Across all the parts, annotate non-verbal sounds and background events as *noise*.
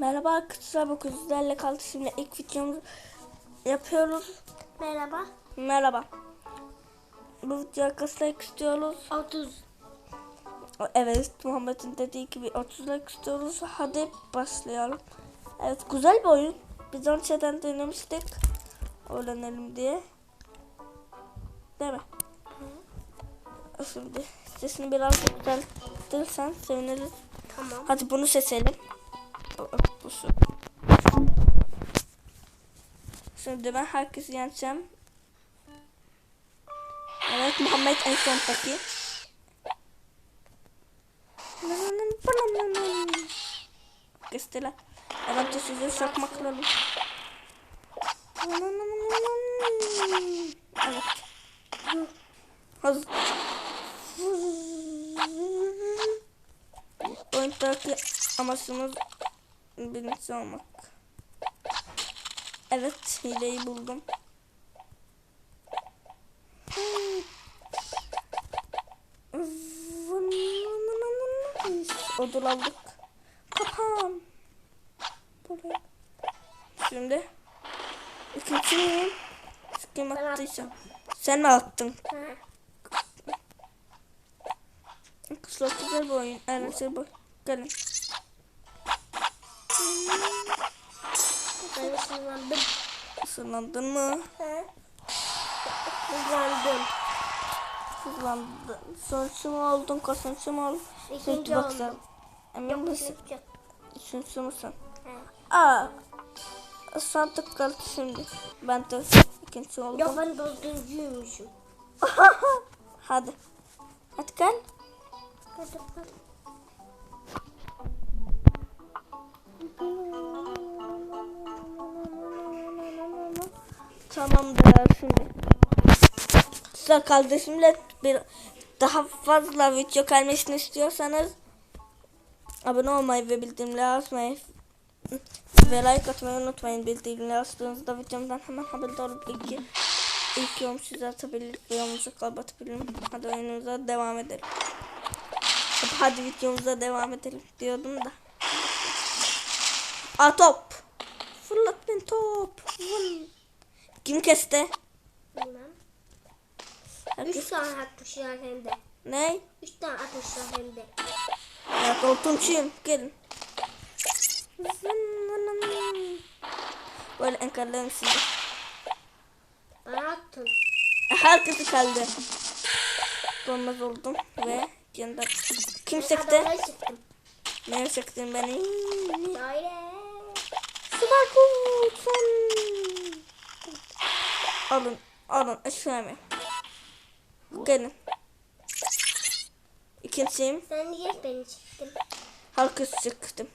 Merhaba arkadaşlar bu sizlerle kaldı şimdi ilk videomuzu yapıyoruz. Merhaba. Merhaba. Bu videoya kaç like istiyoruz? 30. Evet Muhammed'in dediği gibi 30 like istiyoruz. Hadi başlayalım. Evet güzel bir oyun. Biz önceden denemiştik. Öğrenelim diye. Değil mi? Şimdi sesini biraz yükseltirsen seviniriz. Tamam. Hadi bunu seçelim. Şimdi ben herkesi yeneceğim. Evet Muhammed en sondaki. Kestiler. Evet de sizi çakmaklarım. Evet. Hazır. Oyundaki amacımız birinci olmak. Evet, hileyi buldum. Odul aldık. Kapan. Buraya. Şimdi ikinci miyim? Kim Ben attıysa. Sen mi attın? Kızlar güzel bir oyun. Eğlenceli bu. Gelin. Ben ısınlandım. Isırlandın mı? Ha. Isınlandım. Hızlandın. Sonuçlu mu oldun? Kaçıncı mı oldun? İkinci bak sen. oldum. Emin Yok misin? Üçüncü müsün? Ha. Aa. Sandık kaldı şimdi. Ben de ikinci oldum. Yok ben dördüncüymüşüm. *laughs* Hadi. Hadi gel. Hadi hadi. Tamamdır şimdi. Sıra kardeşimle bir daha fazla video gelmesini istiyorsanız abone olmayı ve bildirimleri açmayı ve like atmayı unutmayın. Bildirimleri açtığınızda videomdan hemen haberdar olup ilk, ilk yorum size atabilir ve yorumunuzu kapatabilirim. Hadi oyunumuza devam edelim. Hadi videomuza devam edelim diyordum da. Aa top. Fırlat beni top. Vın. Kim kesti? Bilmem. Herkes- Üç tane atmışlar hem de. Ne? Üç tane atmışlar hem de. Ya koltuğumçuyum. Gelin. Böyle engellerim sizi. Bana attın. Herkesi kaldı. Donmaz oldum ve kendi... Kim Ben sekti? Neye sektin beni? Daire. Süper kutsun. Alın. Alın. Aşağıya. Gelin. İkinciyim. Sen niye beni çektin? Herkes çıktım.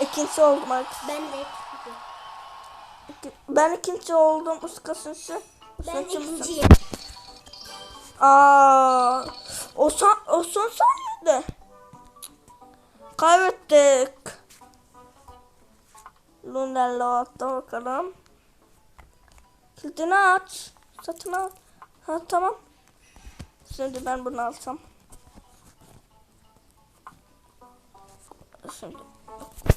İkinci oldum artık. Ben de. Ben ikinci oldum. Uskasın şu. Ben ikinciyim. Aa, o son, o son saniyede. Kaybettik. Lunello attı bakalım. Kilidini aç. Satın al. Ha tamam. Şimdi ben bunu alsam. Şimdi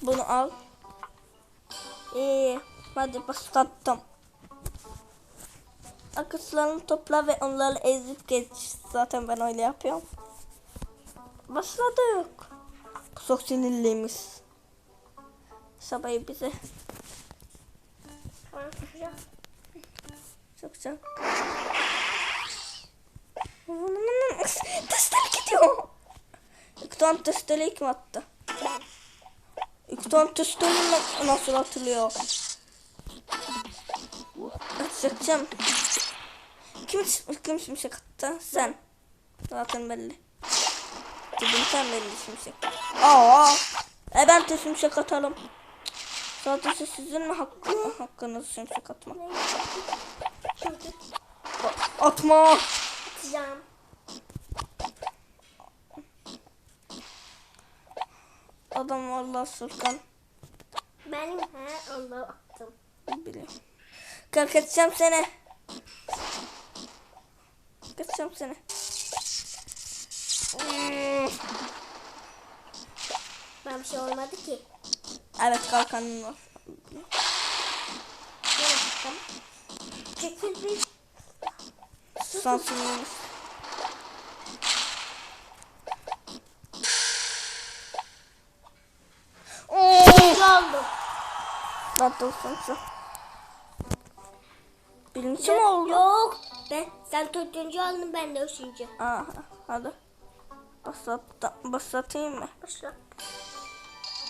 bunu al. İyi. Hadi başlattım. Akışlarını topla ve onları ezip geç. Zaten ben öyle yapıyorum. Başladık. Çok sinirliymiş. Sabahı bize çok çok. Testleri gidiyor. İlk ton testleri kim attı? İlk ton testleri na- nasıl atılıyor? Atacağım. Kim, kim şimşek attı? Sen. Zaten belli. Dibimden belli şimşek. Aa, e ben de şimşek atalım. Sadece sizin mi hakkı, hakkınız şimşek atmak? Atma. atacağım. Adam vallahi Furkan. Benim he onu attım. Biliyorum. Kalk seni. Kaçacağım seni. Ben bir şey olmadı ki. Evet kalkanın var. Ne yaptım? Çekil bir. Sansınız. Battle sonucu. Birinci mi oldu? Yok. Ben, sen dördüncü oldun ben de üçüncü. Aha, hadi. Basat, basatayım mı?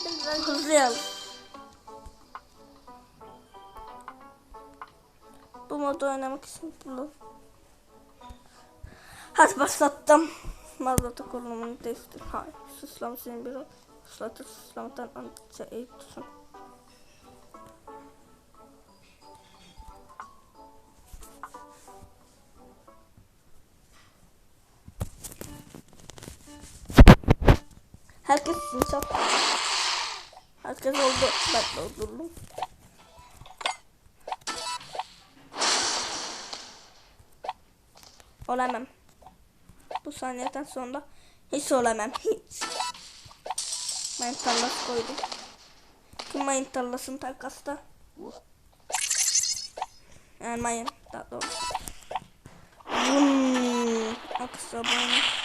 Ben Hızlayalım. Bu modu oynamak için bunu. Hadi başlattım. Mazlata kurulumunu değiştir. Hayır. Suslama senin bir ol. Suslatı suslamadan eğip tutun. Herkes çok. Herkes oldu. Ben de oldum. Olamam. Bu saniyeden sonra hiç olamam. Hiç. Ben tarlası koydum. Kim mayın tarlasını takasta? Yani mayın daha doğrusu. Vum. Aksa bana.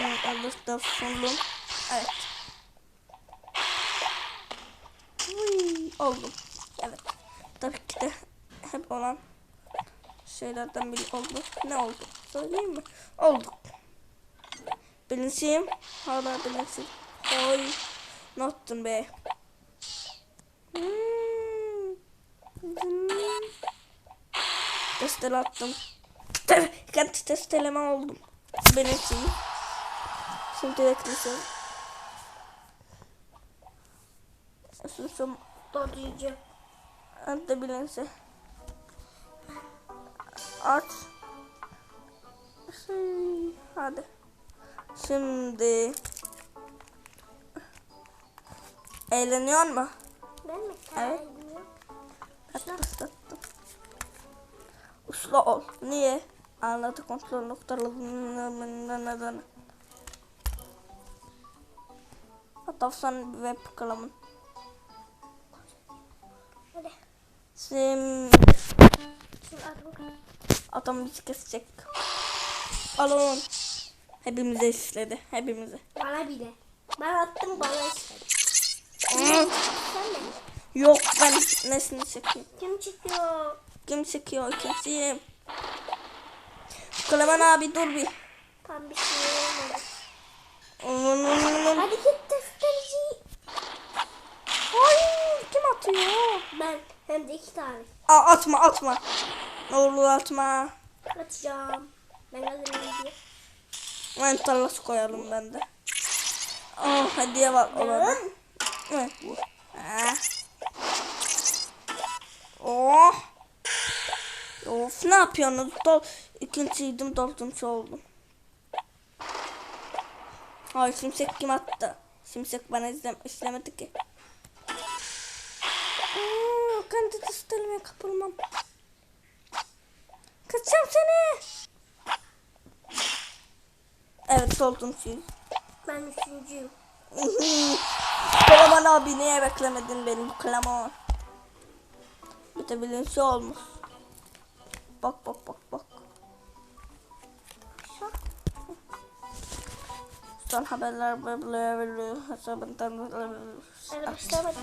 Evet, alırsın sonum. Evet. Uy, oldum. Evet. Tabii ki de hep olan şeylerden biri oldu. Ne oldu? Söyleyeyim mi? Oldu. Birinciyim. Hala birinci. Oy. Yaptın be? Hmm. Hmm. Testel attım. Tabii. Testeleme oldum. Birinciyim. Şimdi beklesin. Susum. dördüncü. Hadi bilinse. Aç. Şey, hadi. Şimdi. Eğleniyor mu? Ben mi? Evet. Uslu ol. Niye? Anladı kontrol noktalarından. Atafsan web kalamın. Hadi. Şimdi Şunu atalım. adam bizi kesecek. Alın. Hepimize işledi. Hepimize. Bana bile. Ben attım bana. Hmm. Sen de. Yok ben nesini çekeyim. Kim çıkıyor? Kim çekiyor kimseyim. Kalaman abi dur bir. Tam bir şey Hadi git testleri. Ay kim atıyor? Ben hem de iki tane. Aa, atma atma. Ne olur atma. Atacağım. Ben diye. Ben tarlası koyalım ben de. Oh hediye var. Ah. Oh. Of ne yapıyorsunuz? Dol ikinciydim dördüncü oldum. Ay şimşek kim attı? Şimşek bana izlem işlemedi ki. Kendi testelime kapılmam. Kaçacağım seni. Evet dördüncüyüm. Ben üçüncüyüm. *laughs* Kalaman abi niye beklemedin beni bu kalaman? Bir de bilinçli olmuş. Bak bak bak bak. Son haberler hesabından Ben.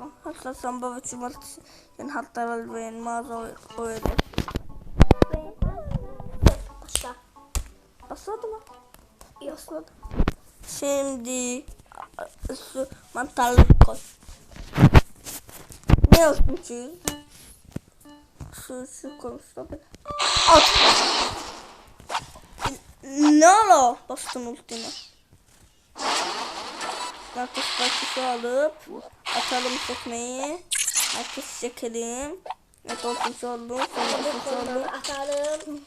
Ben. Hatta samba ve cumartesi yani hatta ve mağaza ve başla. Basadı mı? Basadı. Şimdi su mantarlık koy. Ne olsun ki? Şu şu böyle. At. Ne ola? Bastım ultimi. Herkes başlısı alıp atalım tekmeyi. Herkes çekelim. Evet olsun oldum. Sonra oldum. Atalım.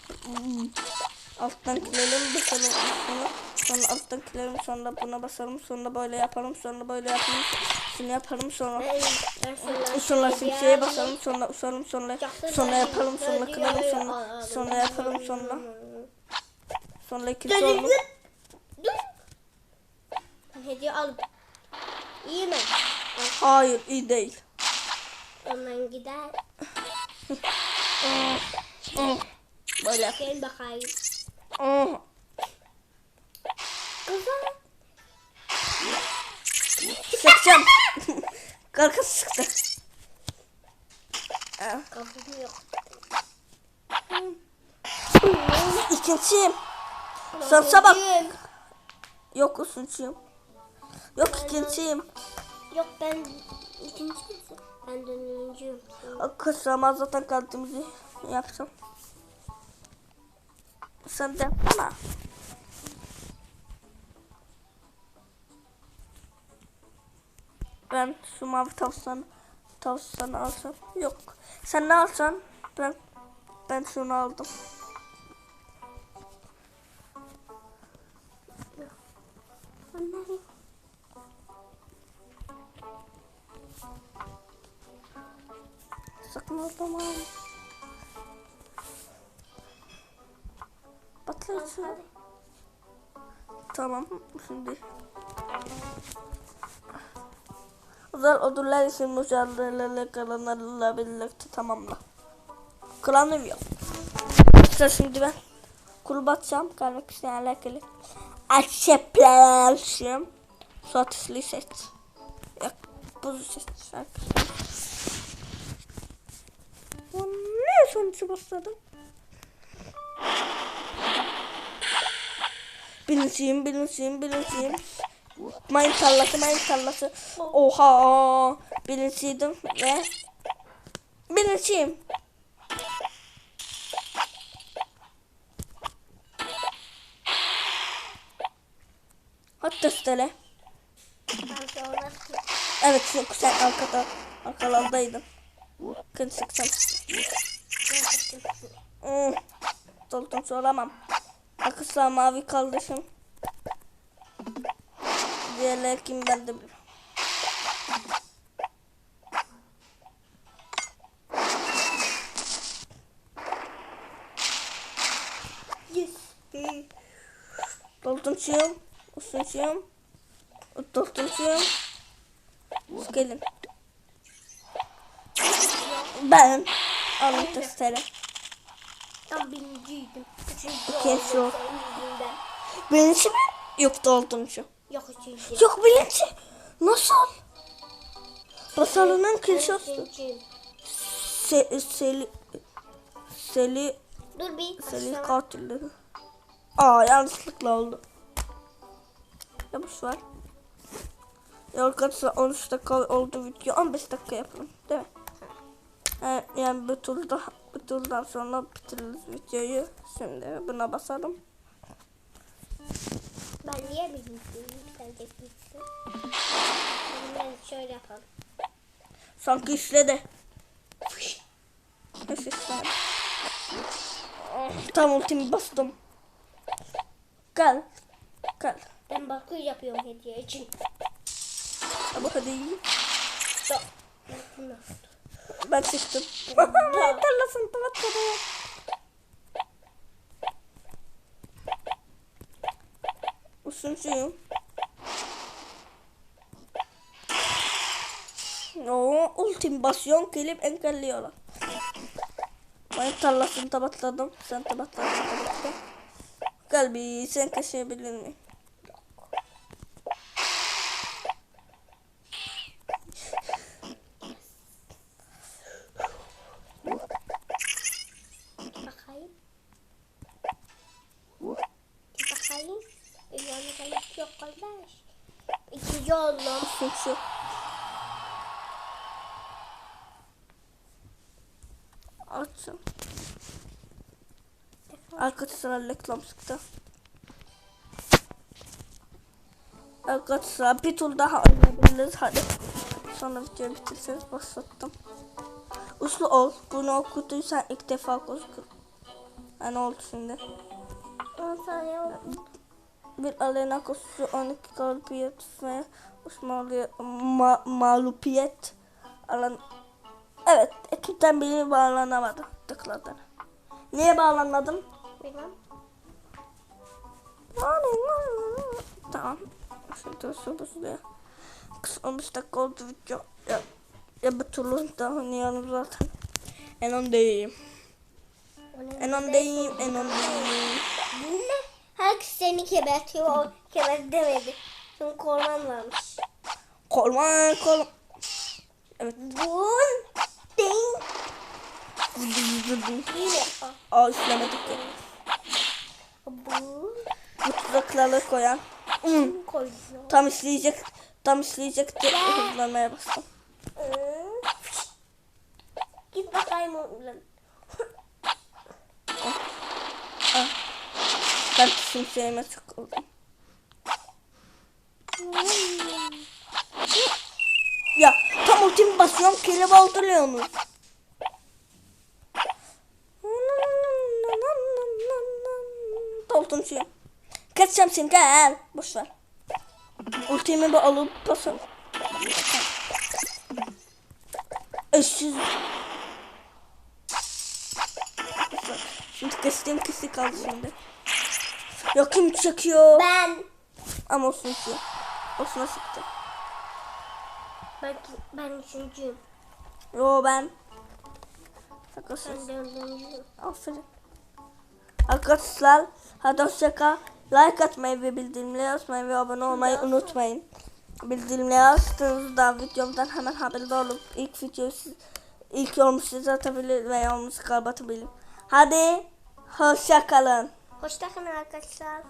Alttan kilelim basalım sonra sonra alttan kilelim sonra buna basalım sonra böyle yapalım sonra böyle yapalım şunu yapalım sonra sonra şimşeye basalım sonra usalım sonra sonra yapalım sonra kıralım sonra sonra yapalım sonra Sonra. Dur. Ben hediye alıp. İyi mi? Hayır iyi değil. Ondan gider. Böyle. Gel bakayım. Oh. Kızım. Sıkacağım. *laughs* Kalkıp sıktı. Kafam yok. İkinciyim. Sansa bak. Yok üçüncüyüm. Yok ikinciyim. Yok ben ikinci. Ben dönüncüyüm. Kısama zaten kaldığımızı yapsam. Sen de bana. Ben şu mavi tavşan tavşanı alsam. Yok. Sen ne alsan? Ben ben şunu aldım. Patlayıcı. Tamam şimdi. Özel ödüller için mücadeleyle kalanlarla birlikte tamamla. Klanım yok. Sıra şimdi ben kulüp atacağım. Kalmak isteyen alakalı. Açıplayalım. Suat İsli'yi seç. Yok. Buzu seç. Ne sonucu başladım? Birinciyim, birinciyim, birinciyim. Mayın tarlası, mayın tarlası. Oha! Birinciydim ve birinciyim. Hatta sonra Evet çünkü sen arkada, arkalardaydın. Kırık sen. Hmm. Doldum soramam. Akısla mavi kardeşim. Diğerleri kim ben de bilmiyorum. Yes. Dolduncuyum. Usuncuyum. Dolduncuyum. Gelin. Ben. Alın testere. Ben birinciydim. Üçüncü senin yüzünden. Birinci mi? Yok dolduncu. Yok üçüncü. Yok birinci. Nasıl? Basalının. Üçüncüyüm. Se, seli, seli, Dur bir. seli katilleri. Aa yanlışlıkla oldu. Ya boş ver. Ya arkadaşlar 13 dakika oldu video 15 dakika yapalım değil mi? Yani, bir turda bir turdan sonra bitiririz videoyu. Şimdi buna basalım. Ben niye birinciyim? Sen tekniksin. Ben şöyle yapalım. Sanki işledi. Tam ultimi bastım. Gel. Gel. Ben bakıyor yapıyorum hediye için. Ama hadi. Yok. Bunu. Ben çıktım. *laughs* *laughs* Tarlasın patladı. Usuncuyum. Oo, ultim basyon gelip engelliyorlar. Ben tarlasını tabatladım. Sen tabatladın tabatta. Gel bir sen kaşıyabilir miyim? Bakayım. Bir bakayım. Yani kalep yok kardeş. İkinci oldum. Usuncu. Açın. Arkadaşlar reklam çıktı. Arkadaşlar bir tur daha oynayabiliriz. Hadi. Sonra videoyu bitirseniz başlattım. Uslu ol. Bunu okuduysan ilk defa gözükür. Ha, ne oldu şimdi? 10 saniye oldu. Bir alena koşusu 12 galibiyet ve Osmanlı ma mağlubiyet alan. Evet, ekipten biri bağlanamadı tıkladı. Niye bağlanmadım? Bilmem. Tamam. Şuraya. Kız 15 dakika oldu video. Ya, ya bu türlü daha oynayalım zaten. En öndeyim. En öndeyim. En öndeyim. Herkes seni kebertiyor. O keber demedi. Çünkü korman varmış. Kolman kol. Evet. Bun. Ding. Yine. Aa üflemedik ki. Bu. Bu tuzakları koyan. Hmm. Koyuyor. Tam işleyecek. Tam işleyecek diye hızlanmaya bastım. Git bakayım oğlum. Ah. Ben şimşeğime sıkıldım. Ya tam ultimi basıyorum kelime aldırıyorsunuz. Doldum suyu. Kaçacağım seni gel. Boş ver. Ultimi bir alıp basın. Öksüz. Şimdi kestiğim kesi kaldı şimdi. Ya kim çekiyor? Ben. Ama olsun ki. Olsun sıktı. Ben, ben üçüncüyüm. Yo ben. Dördüncüyüm. Aferin. Arkadaşlar hadi hoşçakal. Like atmayı ve bildirimleri açmayı ve abone olmayı unutmayın. Bildirimleri açtığınızda videomdan hemen haberdar olup ilk videoyu siz, ilk yorum size atabilir veya yorumunuzu kapatabilir. Hadi hoşçakalın. Hoşçakalın arkadaşlar.